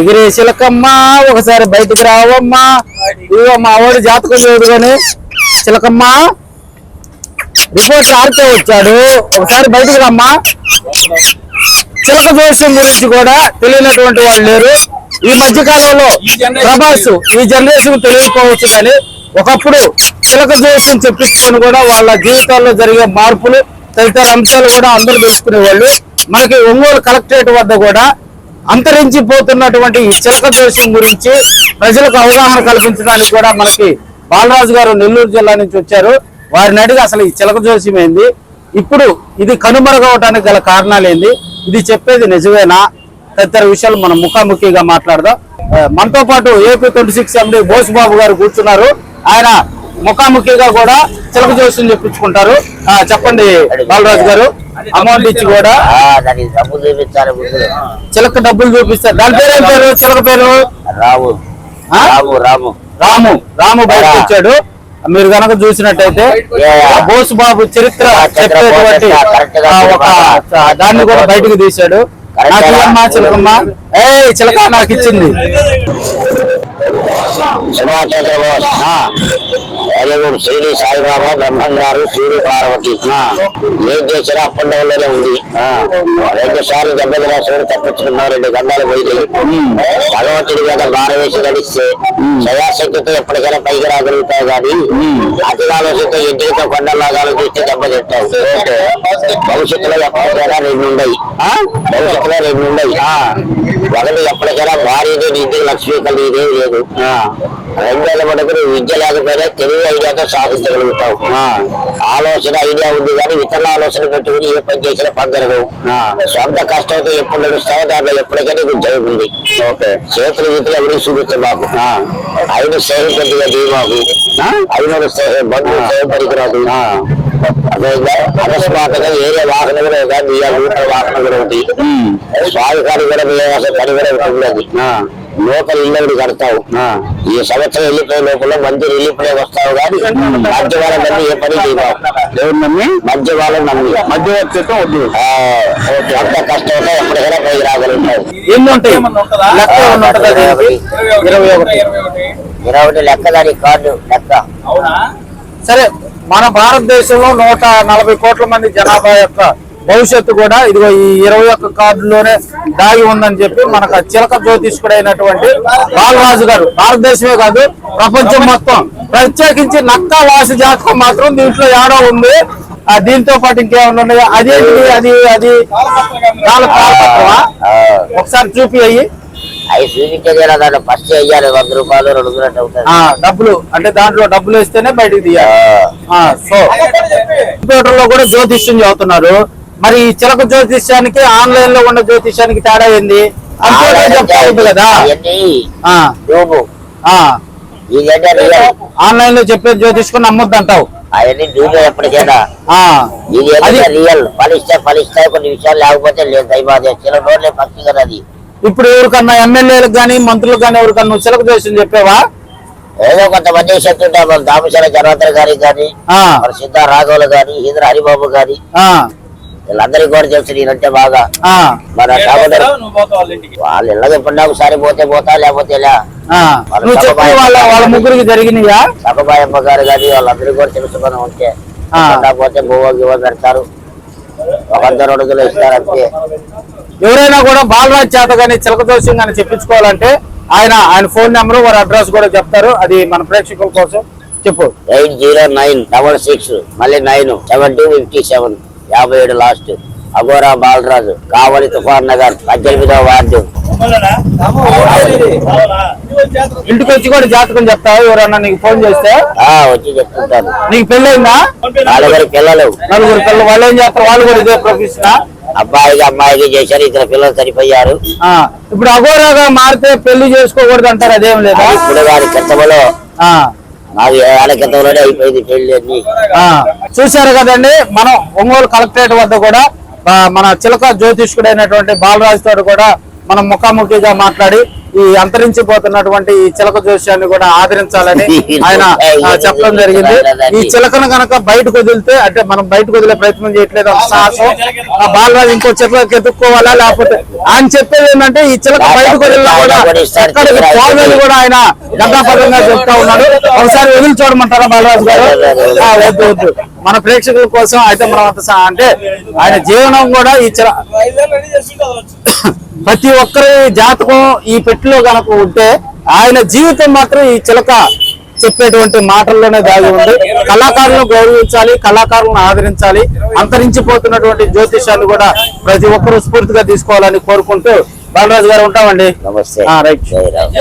ఎగిరే చిలకమ్మ ఒకసారి బయటికి రావమ్మా. ఇదిగో మా వాడు జాతకం కానీ. చిలకమ్మ రిపోర్ట్ ఆర్కే వచ్చాడు. ఒకసారి బయటికి రమ్మా. చిలక జోస్యం గురించి కూడా తెలియనటువంటి వాళ్ళు లేరు. ఈ మధ్య కాలంలో ప్రభాస్ ఈ జనరేషన్ తెలియకపోవచ్చు కానీ ఒకప్పుడు చిలక జోస్యం చెప్పించుకొని కూడా వాళ్ళ జీవితాల్లో జరిగే మార్పులు తదితర అంశాలు కూడా అందరూ తెలుసుకునేవాళ్ళు. మనకి ఒంగోలు కలెక్టరేట్ వద్ద కూడా అంతరించిపోతున్నటువంటి ఈ చిలక దోషం గురించి ప్రజలకు అవగాహన కల్పించడానికి కూడా మనకి బాలరాజు గారు నెల్లూరు జిల్లా నుంచి వచ్చారు. వారిని అడిగి అసలు ఈ చిలక దోషం ఏంది? ఇప్పుడు ఇది కనుమరుగవటానికి గల కారణాలు ఏంది? ఇది చెప్పేది నిజమేనా? తదితర విషయాలు మనం ముఖాముఖిగా మాట్లాడదాం. మనతో పాటు AP twenty six MD Bosubabu గారు కూర్చున్నారు. ఆయన ముఖాముఖిగా కూడా చిలక జోస్యం చెప్పించుకుంటారు. చెప్పండి బాలరాజు గారు. అమౌంట్ ఇచ్చి కూడా డబ్బులు చూపించాలి చిలక డబ్బులు చూపిస్తారు దాని పేరు ఏం పేరు? చిలక పేరు? రాము? రాము రాము. రాము. రాము బయటకు వచ్చాడు మీరు గనక చూసినట్టయితే బోసు బాబు చరిత్ర చెప్పేటువంటి ఒక దాన్ని కూడా బయటకు తీశాడు. చిలకమ్మ. ఏ చిలక నాకు ఇచ్చింది. సింహాచల బోస్ సాయిబాబా బ్రహ్మం గారు సూర్య పార్వతి. ఏం చేసినా అప్పండంలోనే ఉంది. ఆ, రెండు సార్లు దెబ్బతిరాసుడు తప్పించుకున్నాం రెండు గంటలు పోయి భగవంతుడి మీద భారవేసి నడిస్తే సయాశక్తితో ఎప్పటికైనా పైకి రాగలుగుతావు కానీ అతి ఆలోచనతో ఇంటితో కొండలాగాలు చూస్తే దెబ్బ భవిష్యత్తులో ఎప్పటికైనా రెండు ఉండయి. భవిష్యత్తులో రెండు ఉండయి. ఒకటి ఎప్పటికైనా భార్యదే నీతి లక్ష్మీ కలిగిదే లేదు. ఆ. రెండేళ్ళ మటుకు నువ్వు విద్య లేకపోయినా తెలివి ఐడియాతో సాధించగలుగుతావు. ఆలోచన ఐడియా ఉంది కానీ ఇతరుల ఆలోచన పెట్టుకుని ఏ పని చేసినా పందరదు సొంత కష్టంతో ఎప్పుడు నడుస్తావో దాంట్లో ఎప్పటికైనా నీకు ఉంది. చేతులు గీతులు ఎవరికి చూపిస్తాయి మాకు? అయిన సేవ కొద్దిగా ధీమాకు అయిన బంధువు సేవ పనికిరాదు. అదేవిధంగా అకస్మాత్తుగా ఏరే వాహన కూడా నూతన వాహన కూడా ఉంది స్వామి కాడి కూడా మీ అసలు పని కూడా ఉన్నది లోకల్ ఇల్లు కడతావు. ఈ సంవత్సరం వెళ్ళిపోయే లోపల మంది వెళ్ళిపోయే వస్తావు కానీ మధ్య వాళ్ళ నమ్మి ఏ పని చేయవు. నమ్మి? మధ్య వాళ్ళని నమ్మి. మధ్యవర్తిత్వం వద్దు. ఎంత కష్టంతో ఎప్పటికైనా పైకి రాగలుగుతావు. ఒకటి. ఇరవై ఒకటి. లెక్క దాని కార్డు లెక్క. సరే మన భారతదేశంలో నూట నలభై కోట్ల మంది జనాభా యొక్క భవిష్యత్తు కూడా ఇదిగో ఈ ఇరవై ఒక్క కార్డులోనే దాగి ఉందని చెప్పి మనకు చిలక జ్యోతిష్కుడైనటువంటి బాలరాజు గారు భారతదేశమే కాదు ప్రపంచం మొత్తం ప్రత్యేకించి నక్క వాసి జాతకం మాత్రం దీంట్లో ఏడో ఉంది. ఆ దీంతో పాటు ఇంకేమన్నా ఉన్నాయా? అదేంటి? అది అది కాలపత్రమా? ఒకసారి చూపి అయ్యి. అవి దాంట్లో ఫస్ట్ వంద రూపాయలు రెండు అవుతుంది డబ్బులు అంటే దాంట్లో డబ్బులు వేస్తేనే బయటికి తీయాలి. ఆ, సో కంప్యూటర్లో కూడా జ్యోతిష్యం చదువుతున్నారు. మరి ఈ చిలక జ్యోతిష్యానికి ఆన్లైన్లో ఉన్న జ్యోతిష్యానికి తేడా ఏంది? చెప్తా ఉంది కదా? ఆన్లైన్లో చెప్పే జ్యోతిష్కుని నమ్మొద్దు అంటావు అవన్నీ డ్యూటీ ఎప్పటికైనా. ఆ, ఇది రియల్. ఫలిస్తే ఫలిస్తాయి కొన్ని విషయాలు లేకపోతే లేదు. దైవాదే కదా అది. ఇప్పుడు ఎవరికన్నా ఎమ్మెల్యేలకు కానీ మంత్రులకు కానీ ఎవరికన్నా చిలక జ్యోతిష్యం చెప్పావా? ఏదో కొంతమంది మన దామశాల జనార్దన్ గారికి కానీ సిద్ధా రాఘవులు గాని ఇంద్ర హరిబాబు ఆ, వీళ్ళందరికీ కూడా తెలుసు నేనంటే బాగా. ఆ, మన డాక్టర్ వాళ్ళు ఇళ్ళకి ఎప్పుడన్నా ఒకసారి పోతే పోతా లేకపోతే వాళ్ళ వాళ్ళ ముగ్గురికి జరిగినాయా? సభబాయమ్మ గారు కానీ వాళ్ళందరికీ కూడా తెలుసు మనం ఉంటే. పోతే బువ్వ గివ్వ పెడతారు. ఒక రెండు వందలు ఇస్తారు అంతే. ఎవరైనా కూడా బాలరాజ్ చేత కానీ చిలక జోస్యం కానీ చెప్పించుకోవాలంటే ఆయన ఆయన ఫోన్ నెంబర్ వారి అడ్రస్ కూడా చెప్తారు. అది మన ప్రేక్షకుల కోసం చెప్పు. Eight zero nine double six మళ్ళీ nine seven two fifty seven. యాభై ఏడు లాస్ట్. అఘోరా బాలరాజు కావలి తుఫాన్ నగర్ పద్దెనిమిదవ వార్డు. ఇంటికి వచ్చి కూడా జాతకం చెప్తావు? ఎవరన్నా నీకు ఫోన్ చేస్తే? ఆ వచ్చి చెప్తుంటారు. నీకు పెళ్ళైందా? నలుగురు పిల్లలు నలుగురు పిల్లలు వాళ్ళు ఏం చేస్తారు? వాళ్ళు కూడా ఇదే ప్రొఫెషన్? అబ్బాయికి అమ్మాయికి చేశారు ఇద్దరు పిల్లలు చనిపోయారు. ఇప్పుడు అఘోరాగా మారితే పెళ్ళి చేసుకోకూడదు అంటారు అదేం లేదా? ఇప్పుడు వారి క్రితంలో ఆ, మాది క్రితంలోనే అయిపోయింది పెళ్ళి అన్ని ఆ. చూశారు కదండి మనం ఒంగోలు కలెక్టరేట్ వద్ద కూడా మన చిలక జ్యోతిష్కుడైనటువంటి బాలరాజు తోడు కూడా మనం ముఖాముఖిగా మాట్లాడి ఈ అంతరించిపోతున్నటువంటి ఈ చిలక జోష్యాన్ని కూడా ఆదరించాలని ఆయన ఆ, చెప్పడం జరిగింది. ఈ చిలకను కనుక బయటకు వదిలితే అంటే మనం బయటకు వదిలే ప్రయత్నం చేయట్లేదు సాహసం. ఆ బాలరాజు ఇంకో చిలక ఎత్తుక్కోవాలా లేకపోతే ఆయన చెప్పేది ఏంటంటే ఈ చిలక బయటకు వదిలినా కూడా ఎక్కడికి పోదని కూడా ఆయన గంటాపదంగా చెప్తా ఉన్నాడు. ఒకసారి వదిలి చూడమంటారా బాలరాజు గారు? వద్దు వద్దు. మన ప్రేక్షకుల కోసం అయితే మనం అంత అంటే ఆయన జీవనం కూడా ఈ చిల ప్రతి ఒక్కరి జాతకం ఈ పెట్టిలో గనక ఉంటే ఆయన జీవితం మాత్రం ఈ చిలక చెప్పేటువంటి మాటల్లోనే దాగి ఉంది. కళాకారులను గౌరవించాలి కళాకారులను ఆదరించాలి అంతరించిపోతున్నటువంటి జ్యోతిషాన్ని కూడా ప్రతి ఒక్కరూ స్ఫూర్తిగా తీసుకోవాలని కోరుకుంటూ బాలరాజు గారు ఉంటామండి. రైట్.